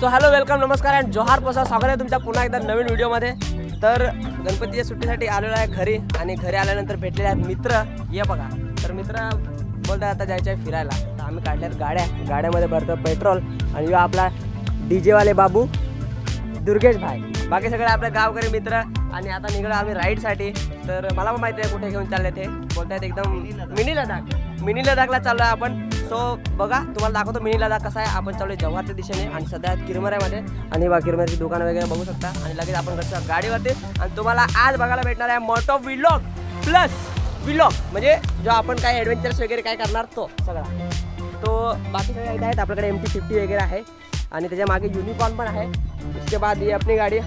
So hello welcome नमस्कार and जोहार पसा स्वागत आहे तुमच्या पुन्हा एकदा नवीन व्हिडिओमध्ये. तर गणपतीच्या सुट्टीसाठी आलेलो आहे घरी आणि घरी आल्यानंतर भेटलेले आहेत मित्र. ये बघा. तर मित्र बोलतात आता जायचं आहे फिरायला. तर आम्ही काढल्यात गाड्या. गाड्यामध्ये भरतो पेट्रोल आणि यो आपला डी जेवाले बाबू दुर्गेश भाई. बाकी सगळे आपले गावकरी मित्र आणि आता निघालो आम्ही राईडसाठी. तर मला पण माहिती आहे कुठे घेऊन चालले ते. बोलतायत एकदम मिनी लडाख. मिनी लडाखला चाललो आहे आपण. सो बघा तुम्हाला दाखवतो मिनी लडाख कसा आहे. आपण चालू जव्हारच्या दिशेने आणि सध्या किरमऱ्यामध्ये. आणि बा किरमऱ्याची दुकानं वगैरे बघू शकता. आणि लगेच आपण कसं गाडीवरती. आणि तुम्हाला आज बघायला भेटणार आहे मोटो विलॉग प्लस विलॉग म्हणजे जो आपण काय ॲडव्हेंचर्स वगैरे काय करणार तो सगळा. तो बाकी सगळे आहेत. आपल्याकडे एम टी फिफ्टी वगैरे आहे. आणि त्याच्यामागे युनिकॉर्न पण आहे. उसके बाद ही आपली गाड़ी.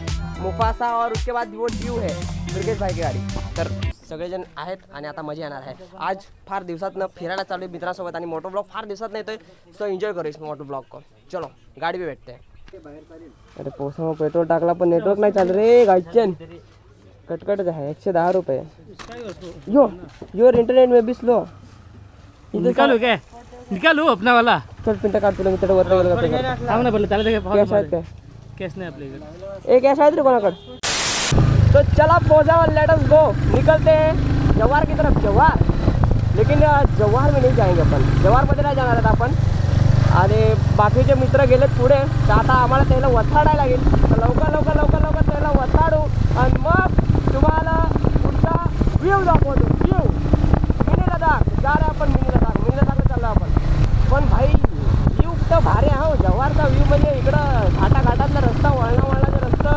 मुफासा और उसके बाद वो ड्यू है दुर्गेश भाई की गाडी। तर सगळेजण आहेत आणि आता मजा येणार आहे. आज फार दिवसातनं फिरायला चालू आहे मित्रांसोबत आणि मोटो ब्लॉग फार दिवसात येतोय सो एन्जॉय करू इस मोटो ब्लॉग को. चलो गाडी भी भेटते. अरे पोसा पेट्रोल टाकला पण नेटवर्क नाही चालू रे गाडीचन. कटकटच आहे एकशे दहा रुपये. Yo your internet may be slow निकालू काय? निकालू अपना वाला चल पिंटा काढ तुला मी त्याला वरती. सांग ना त्याला ते काय? कॅश नाही आपल्याकडे. एक कॅश आहे तरी कोणाकडे? तो चला पहुंचा लेट अस गो निकलते. जव्हार जवार की तरफ जवार लेकिन जव्हार जवार में नहीं जाएंगे अपन. जवारमध्ये नाही जाणार आहेत आपण. आणि बाकीचे मित्र गेले पुढे. तर आता आम्हाला त्याला वथाडायला लागेल. तर लवकर लवकर लवकर लवकर त्याला वथाडू. आणि मग तुम्हाला पुढचा व्ह्यू दाखवतो. व्ह्यू मिनी लदाख जा रे आपण मिनी लदाख मिनी लदाखला चाललो आपण. पण भाई व्ह्यू तर भारी आहे हो. जवारचा व्ह्यू म्हणजे इकडं घाटा घाटातला रस्ता वळणा वळणाचा रस्ता.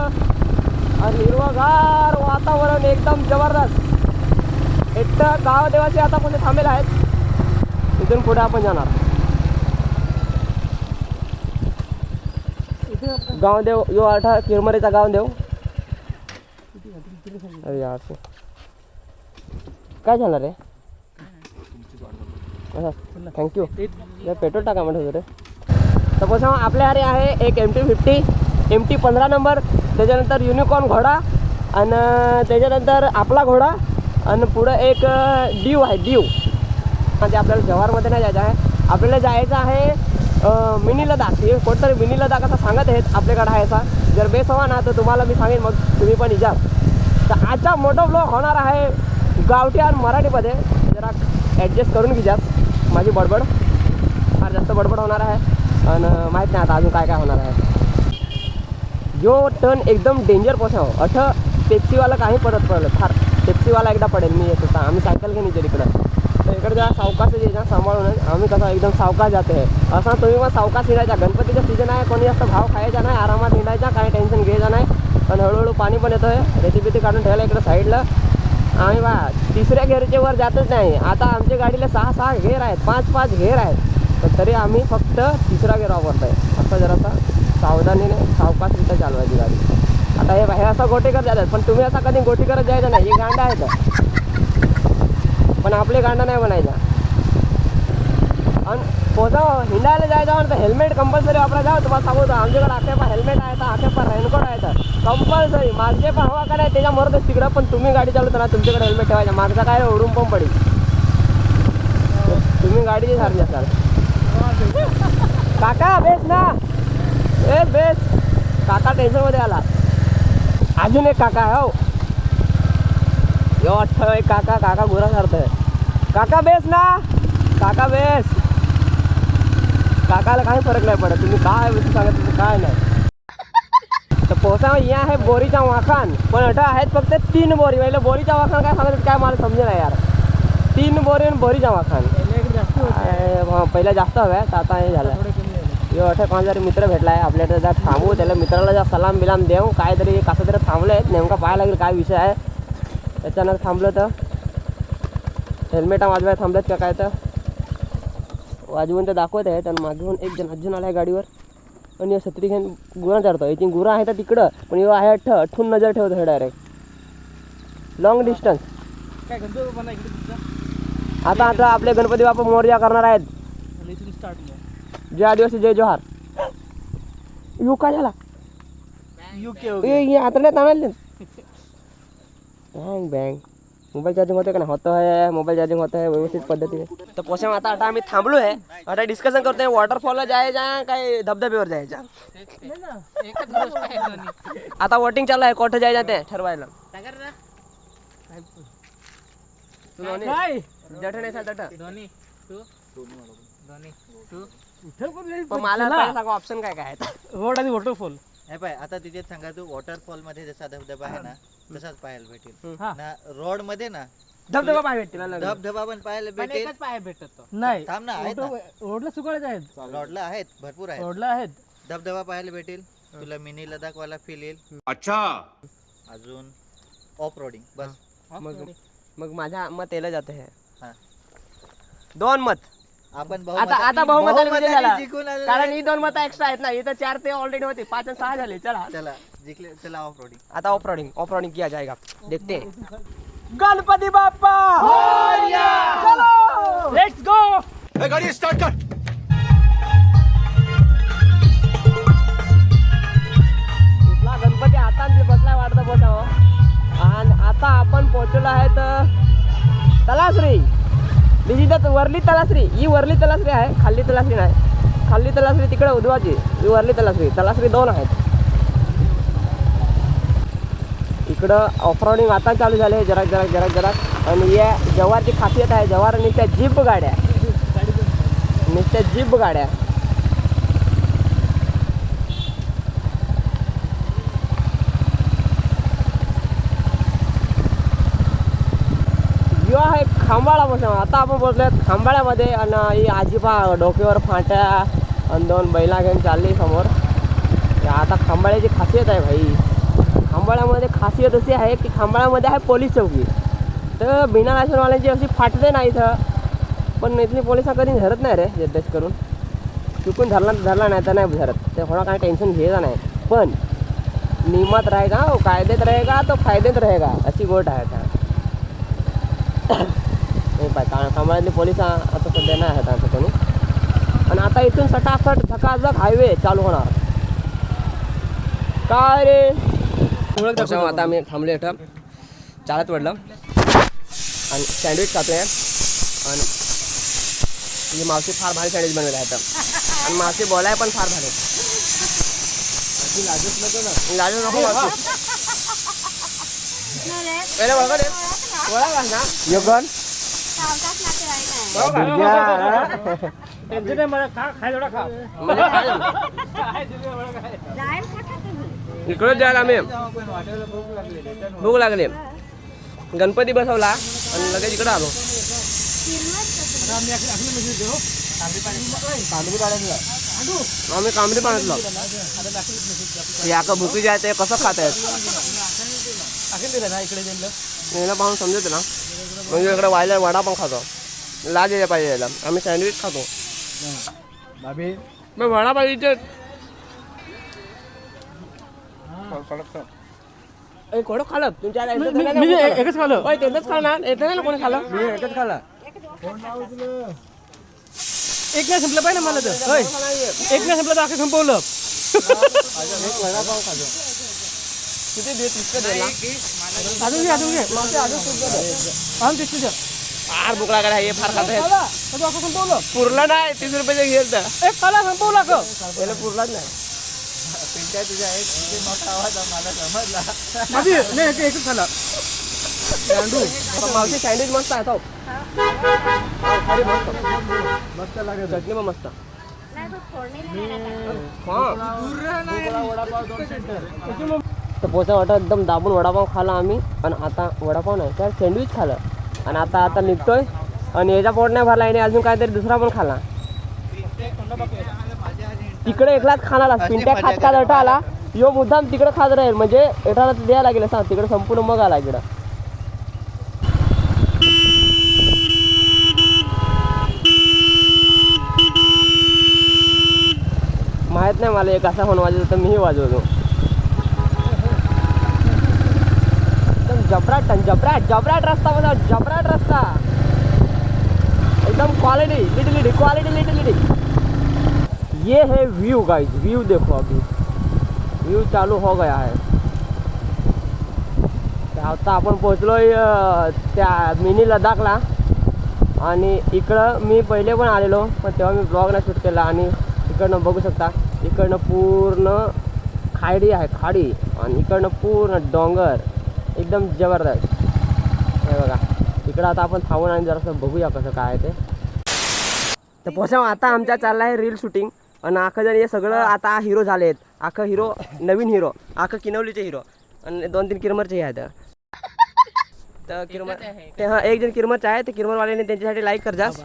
आणि हिरवगार वातावरण एकदम जबरदस्त. एक तर गाव देवाचे आता कोणी थांबेल आहेत. इथून पुढे आपण जाणार. गावदेव यो आठा किरमरेचा गावदेव. अरे यार काय झालं रे? थँक्यू पेट्रोल टाका म्हणत होते रे. सपोज आपल्या अरे आहे एक M T fifty M T पंधरा नंबर त्याच्यानंतर युनिकॉर्न घोडा आणि त्याच्यानंतर आपला घोडा आणि पुढं एक डीव आहे डीव म्हणजे आपल्याला जवारमध्ये नाही जायचं आहे. आपल्याला जायचं आहे मिनी लदाख हे कोणतरी मिनी लदाख असं सांगत आहेत आपल्याकडे आहे असा. जर बेसवा ना तर तुम्हाला मी सांगेन मग तुम्ही पण इजा तर आजचा मोठा ब्लॉग होणार आहे गावठी आणि मराठीमध्ये. जरा ॲडजस्ट करून घ्यास माझी बडबड. फार जास्त बडबड होणार आहे. आणि माहीत नाही आता अजून काय काय होणार आहे. जो टर्न एकदम डेंजर पोसाव अठ पेप्सीवाला काही पडत पडलं. फार पेप्सीवाला एकदा पडेल. मी येत होता. आम्ही सायकल घेऊन येतो इकडं तर इकडे जेव्हा सावकाश ये सांभाळून आम्ही कसं एकदम सावकाश जाते असा तुम्ही मग सावकाश हिंडायचा गणपतीचा सीजन आहे कोणी जास्त भाव खायचा नाही आरामात हिंडायचा काही टेन्शन घ्यायचं नाही. पण हळूहळू पाणी पण येतो आहे रेसिपी काढून ठेवायला इकडं साईडला आम्ही बा तिसऱ्या घेरचे वर जातच नाही. आता आमच्या गाडीला सहा सहा घेर आहेत. पाच पाच घेर आहेत. पण तरी आम्ही फक्त तिसरा घेर आहे असं जरासा सावधानीने सावकाशरित्या चालवायची गाडी. आता हे हे असं गोटी करत जातात पण तुम्ही असा कधी गोटी करत जायचं नाही हे गांडा आहेत पण आपले गांडा नाही बनायचा आणि पोचा हिंडायला जायचं म्हणतं हेल्मेट कंपल्सरी वापरा जाऊ तुम्हाला सांगू आमच्याकडे आखेपा हेल्मेट आहे तर आखेपा रेनकोट आहे तर कंपल्सरी मागचे पण हवा काय त्याच्या तर तिकडं पण तुम्ही गाडी चालवताना तुमच्याकडे हेल्मेट ठेवायचं. मागचा काय ओढून पण पडेल. तुम्ही गाडीची सारखी असाल. काका बेस ना. बेस बेस काका टेन्शनमध्ये आला. अजून एक काका हो. यो अठ्ठ एक काका काका गुरा करतोय काका बेस ना. काका बेस. काकाला काही फरक नाही पडत. तुम्ही काय सांगत तुम्ही काय नाही. तर पोसा हे आहे बोरीचा वाखान पण अठा आहेत फक्त तीन बोरी. म्हणजे बोरीचा वाखान काय सांगत काय मला समजे नाही यार. तीन बोरी आणि बोरीचा वाखान हा, पहिला जास्त हव्या आता हे झालं. यो अठे कोणतरी मित्र भेटला आहे आपल्याकडे जा थांबू त्याला मित्राला जा सलाम बिलाम देऊ. काहीतरी कसं तरी थांबलं आहे नेमका पाहायला लागेल काय विषय आहे. त्याच्यानं थांबलं तर. हेल्मेट वाजवाय थांबलेत का काय तर. वाजवून तर दाखवत आहेत आणि मागून एक जण अजून आला आहे गाडीवर. आणि यो छत्री घेऊन गुरा चढतो याची गुरा आहे तर तिकडं पण यो आहे अठ्ठ अठ्ठून नजर ठेवतो हे डायरेक्ट लॉंग डिस्टन्स काय आता आता आपले गणपती बाप्पा मोर्या करणार आहेत. जय आदिवासी जय जोहार यो काय झाला युके ए हे हातड्यात आणाले बँग बँग मोबाईल चार्जिंग होते का नाही होतं आहे मोबाईल चार्जिंग होतं आहे व्यवस्थित पद्धतीने तर पोषण आता आता आम्ही थांबलो आहे आता डिस्कशन करतोय वॉटरफॉलला जायचा काय धबधब्यावर जायचा आता वोटिंग चालू आहे कोठं जायचं ते ठरवायला तू जठ नाही जठ दोन्ही. तू दोन्ही तू पण मला पहिला सांगा ऑप्शन काय काय आहे रोड आणि वॉटरफॉल हे पाय आता तिथे सांगा तू वॉटरफॉलमध्ये जसा धबधबा आहे ना तसाच पाहायला भेटेल. हा. ना रोडमध्ये ना धबधबा पाय भेटतील ना लगेच. धबधबा पण पाहायला भेटेल. पाय भेटत नाही. थांब ना आहेत ना. रोडला सुकाळाचे आहेत. रोडला आहेत भरपूर आहेत. रोडला आहेत. धबधबा पाहायला भेटेल. तुला मिनी लडाख वाला फील येईल. अच्छा. अजून ऑफ रोडिंग बस मग मग माझ्या मत याला जाते हे. हा. दोन मत. आपण आता आता बहुमताने विजय झाला. बहुमताने जिंकून आलेलो कारण. ही दोन मत एक्स्ट्रा आहेत ना. इथं चार ते ऑलरेडी होते. पाच आणि सहा झाले. चला. चला. जिंकले चला ऑफ रोडिंग आता ऑफ रोडिंग ऑफ रोडिंग किया जाएगा. देखते हैं. गणपती बाप्पा! चलो! लेट्स गो गाड़ी स्टार्ट कर! गणपती आता बसलाय वाटतं बसावं. आणि आता आपण पोहोचलो आहे तर तलाश्री दिस इज वरली तलाश्री ही वरली तलाश्री आहे खाल्ली तलाश्री नाही. खाल्ली तलाश्री तिकडे उद्वाची ही वरली तलाश्री तलाश्री दोन आहेत. इकडं ऑफरोडिंग आता चालू झाले जराक जरा जराक जराक आणि या जवारची खासियत आहे जवार नुसत्या जीप गाड्या. नुसत्या जीप गाड्या. खांबाळापासून. खांबाळा आता आपण बोलतोय खांबाळ्यामध्ये आणि ही आजीबा डोक्यावर फाट्या आणि दोन बैला घेऊन चालली समोर. आता खांबाळ्याची खासियत आहे भाई. खांबाळ्यामध्ये खासियत अशी आहे की खांबाळ्यामध्ये आहे पोलीस चौकी. तर बिना लायसनवाल्यांची अशी फाटते नाही इथं. पण इथली पोलिसां कधी धरत नाही रे जद्दश करून. चुकून धरला धरला नाही तर नाही धरत. ते थोडा काही टेन्शन घ्यायचं नाही. पण नियमात राहेगा कायदेत रहेगा तो फायदेत रहेगा अशी गोट आहे आता. नाही पाय का कांबळ्यातले पोलीस आता सध्या नाही आहेत आता कोणी. आणि आता इथून सटासट झकाझक हायवे चालू होणार. काय रे? आता आम्ही थांबलो इथं. चालत पडलं. आणि सँडविच खातोय. आणि ही मावशी फार भारी सँडविच बनवत आहे. आणि मावशी बोलाय पण फार भारी. लाजू नको ओळखा दे ओळखा ना? योगन टेन्शन आहे मला खा खाय थोडा खा म्हणजे काय झालं? इकडे जायला आम्ही भूक लागली. गणपती बसवला आणि लगेच इकडे आलो. आम्ही कांबरी पाण्यातलं. या का भुकी जे आहे ते कसं खात आहेत? पाहून समजते ना. म्हणजे इकडे वायला वडा पण खातो. लाज यायला पाहिजे याला. आम्ही सँडविच खातो. मग वडा पाहिजे ए कोण खाल्लं तुमच्या मी एकच खाल्लं होय तेच खाणार. येतं ना कोणी खाल्लं मी एकच खाल्ला. एक नाही संपलं पाहिजे मला तर. होय. एक नाही संपलं तर अख्खं संपवलं. किती दे तितकं दे ना अजून घे. अजून घे अजून तीस द्या फार भूक लागला हे फार खात आहेत. खाला संपवलं पुरलं नाही तीस रुपयाचं घेल तर. एक खाला संपवलं त्याला पुरलाच नाही. पिंट्या तुझ्या एक किती मोठा आवाज मला समजला. माझी नाही एक- एकच खाला. पण मावशी सँडविच मस्त आहे तो मस्त. मस्त लागेल चटणी पण मस्त. तर पोचा वाटा एकदम दाबून वडापाव खाला आम्ही. आणि आता वडापाव नाही तर सँडविच खाल्लं आणि आता आता निघतोय. आणि याचा पोट नाही भरला आणि अजून काहीतरी दुसरा पण खाला तिकडे एकलाच खाणार पिंट्या खात खात अटा आला. यो मुद्दाम तिकडे खात राहील. म्हणजे एठाला द्यायला लागेल. सांग तिकडे संपूर्ण मग आला इकडं. माहीत नाही मला एक असा फोन वाजवतो तर मीही वाजवतो एकदम जबराट जबराट जबराट रस्ता बघा जबराट रस्ता. एकदम क्वालिटी लिटिलिटी क्वालिटी लिटिलिटी ये है व्यू गाइस व्यू देखो अभी. व्यू चालू हो गया है. आता आपण पोहोचलो त्या मिनी लडाखला आणि इकडं मी पहिले पण आलेलो पण तेव्हा मी ब्लॉग नाही शूट केला. आणि इकडनं बघू शकता इकडनं पूर्ण खाडी आहे खाडी. आणि इकडनं पूर्ण डोंगर. एकदम जबरदस्त. हे बघा इकडं आता आपण थांबून आणि जरासं बघूया कसं काय ते. तर पोसा आता आमच्या चालला आहे रील शूटिंग आणि अख्खं जण हे सगळं आता हिरो झालेत अख्खं हिरो नवीन हिरो अख्खं किनवलीचे हिरो आणि दोन तीन किरमरचे आहेत. तर किरमर ते हा एक जण किरमरचे आहे ते किरमरवाल्याने त्यांच्यासाठी लाईक कर जास.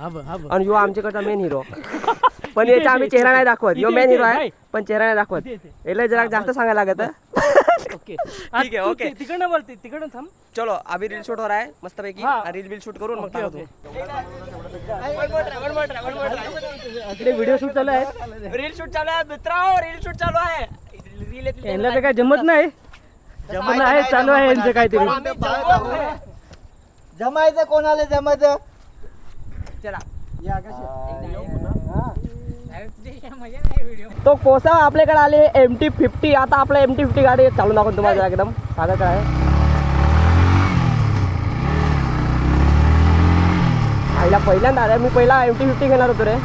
आणि यो आमच्याकडचा मेन हिरो पण याचा आम्ही चेहरा नाही दाखवत. यो मेन हिरो आहे पण चेहरा नाही दाखवत. याला जरा जास्त सांगायला लागत. ओके. ठीक आहे, ओके. तिकडनं बोलते तिकडनं थांब. चलो अभी रील शूट हो रहा है मस्त पैकी हा. रील बिल शूट करून मग ओके, इकडे व्हिडिओ शूट चालू आहे. रील शूट चालू आहे मित्रांनो रील शूट चालू आहे. रील यांना तर काय जमत नाही. जमत नाही चालू आहे यांचं काहीतरी. जमायचं कोणाला जमत? चला. तो कोसा आपल्याकडे आले एम टी फिफ्टी आता आपलं एम टी फिफ्टी गाडी चालून दाखवून तुम्हाला एकदम. काय? आहे आईला पहिल्यांदा अरे मी पहिला एम टी फिफ्टी घेणार होतो रे.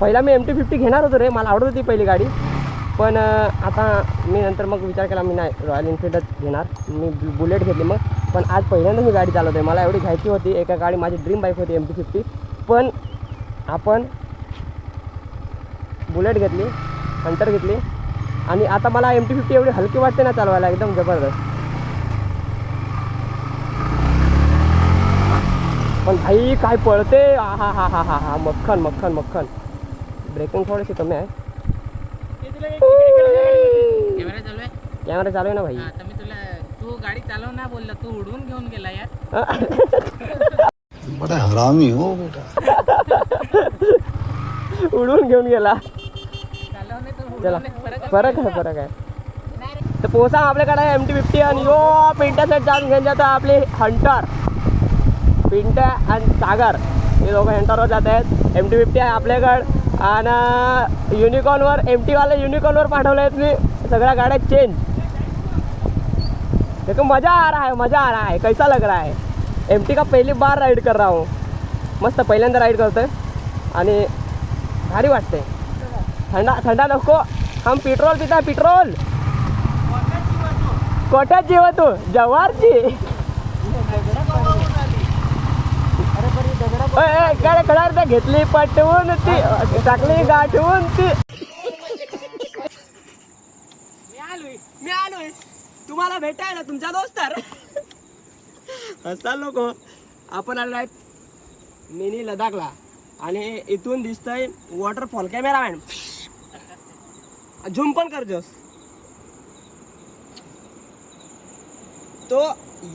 पहिला मी एम टी फिफ्टी घेणार होतो रे मला आवडत होती पहिली गाडी. पण आता मी नंतर मग विचार केला मी नाही रॉयल एनफिल्डच घेणार. मी बुलेट घेतली मग. पण आज पहिल्यांदा मी गाडी चालवते मला एवढी घ्यायची होती. एका गाडी माझी ड्रीम बाईक होती एम टी फिफ्टी पण आपण बुलेट घेतली हंटर घेतली. आणि आता मला एम टी फिफ्टी एवढी हलकी वाटते ना चालवायला एकदम जबरदस्त. पण भाई काय पळते? हा हा हा हा हा मक्खन मक्खन मक्खन. ब्रेकिंग थोडीशी कमी आहे. कॅमेरा चालू आहे? कॅमेरा चालू आहे ना भाई. हा मी तुला तू गाडी चालव ना बोलला तू उडवून घेऊन गेला यार. बड़ा हरामी हो बेटा. उडून घेऊन गेला. चला फरक आहे फरक आहे. तर पोसा आपल्याकडे एम टी फिफ्टी आणि यो पिंट्या सेट जाऊन घेऊन जातो आपले हंटर पिंट्या आणि सागर. हे दोघं हंटरवर जात आहेत. एम टी फिफ्टी आहे आपल्याकडं. आणि युनिकॉर्नवर एम टीवाले युनिकॉर्नवर पाठवले आहेत मी. सगळ्या गाड्या चेंज देखो मज़ा आ रहा है मज़ा आ रहा है. कैसा लग रहा है? एम टी का पहली बार राईड कर रहा हूँ. मस्त पहिल्यांदा राईड करतोय. आणि भारी वाटते थंडा थंडा नको. हम पेट्रोल पिता पेट्रोल कोट्यात जेव तू. जवारची. काय त्या घेतली पटवून ती टाकली गाठवून ती. मी आलोय. मी आलोय तुम्हाला भेटायला तुमच्या दोस्तार हसाल नको. आपण आलो मिनी लडाखला. आणि इथून दिसतंय वॉटरफॉल कॅमेरा मॅन झूम पण करजोस तो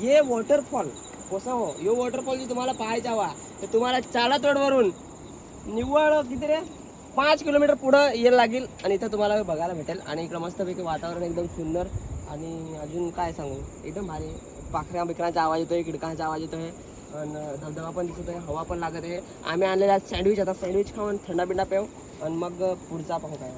ये वॉटरफॉल कसा हो? यो वॉटरफॉल जे तुम्हाला पाहायचा हवा तर तुम्हाला चालत रोडवरून निव्वळ किती रे? पाच किलोमीटर पुढं यायला लागेल आणि इथं तुम्हाला बघायला भेटेल. आणि इकडं मस्तपैकी वातावरण एकदम सुंदर. आणि अजून काय सांगू? एकदम भारी. पाखऱ्या बिकऱ्यांचा आवाज येतोय किडकांचा आवाज येतोय. आणि धबधबा पण दिसत आहे हवा पण लागत आहे. आम्ही आणलेला सँडविच आता सँडविच खाऊन थंडा बिंडा पेव आणि मग पुढचा पाहू काय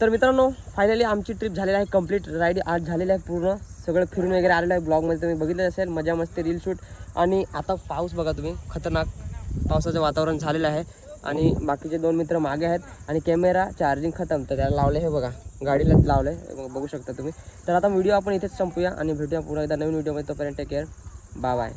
तर मित्रांनो फायनली आमची ट्रिप झालेली आहे कंप्लीट राईड आज झालेली आहे पूर्ण. सगळं फिरून वगैरे आलेलं आहे. ब्लॉगमध्ये तुम्ही बघितलं असेल मजा मस्ती रील शूट आणि आता पाऊस बघा तुम्ही खतरनाक पावसाचं वातावरण झालेलं आहे. आणि बाकीचे दोन मित्र मागे आहेत आणि कॅमेरा चार्जिंग खतम. तर त्याला लावले हे बघा गाडीला लावलं आहे बघू शकता तुम्ही. तर आता व्हिडिओ आपण इथेच संपूया आणि भेटूया पुन्हा एकदा नवीन व्हिडिओमध्ये तोपर्यंत टेक केअर बाय